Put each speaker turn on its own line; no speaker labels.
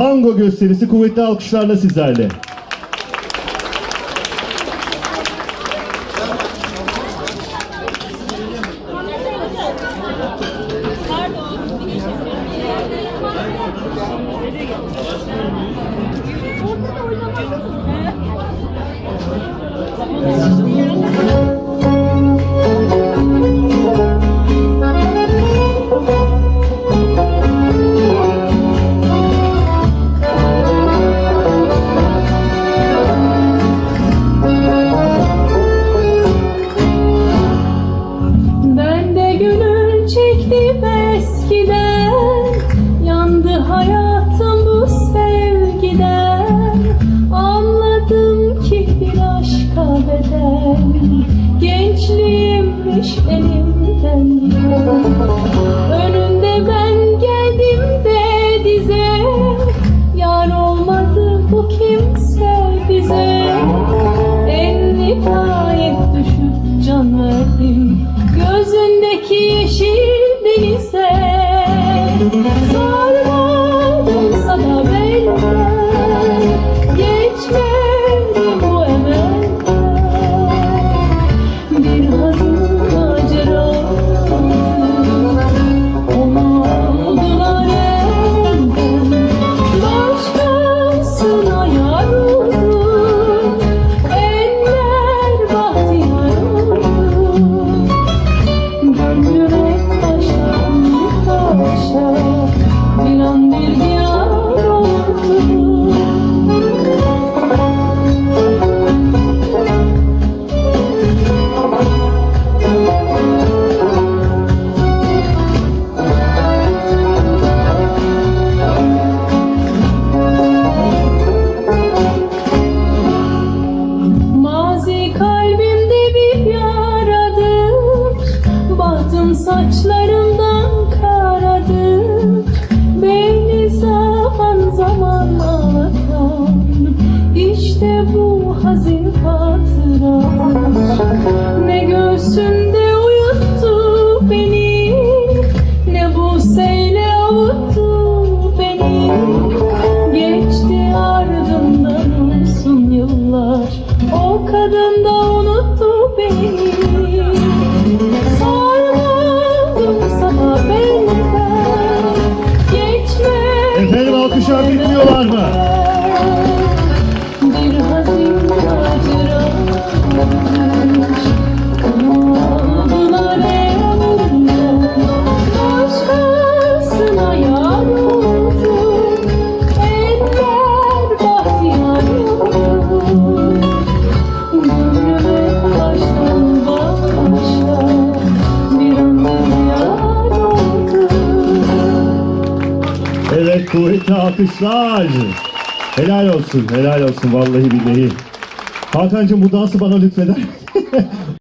tango gösterisi kuvvetli alkışlarla sizlerle.
Eskiden Yandı hayatım bu sevgiden. Anladım ki bir aşka bedel. Gençliğimmiş elimden. Önünde ben geldim de dize. Yar olmadı bu kimse bize. En nihayet düşüp can verdim Gözündeki yeşil saçlarımdan karadır Beni zaman zaman ağlatan İşte bu hazin hatıradır Ne göğsünde
alkışlar bitmiyorlar mı?
Bir hazin macera
kuvvetli alkışlar. Helal olsun, helal olsun vallahi billahi. Hakan'cığım bu dansı bana lütfeder.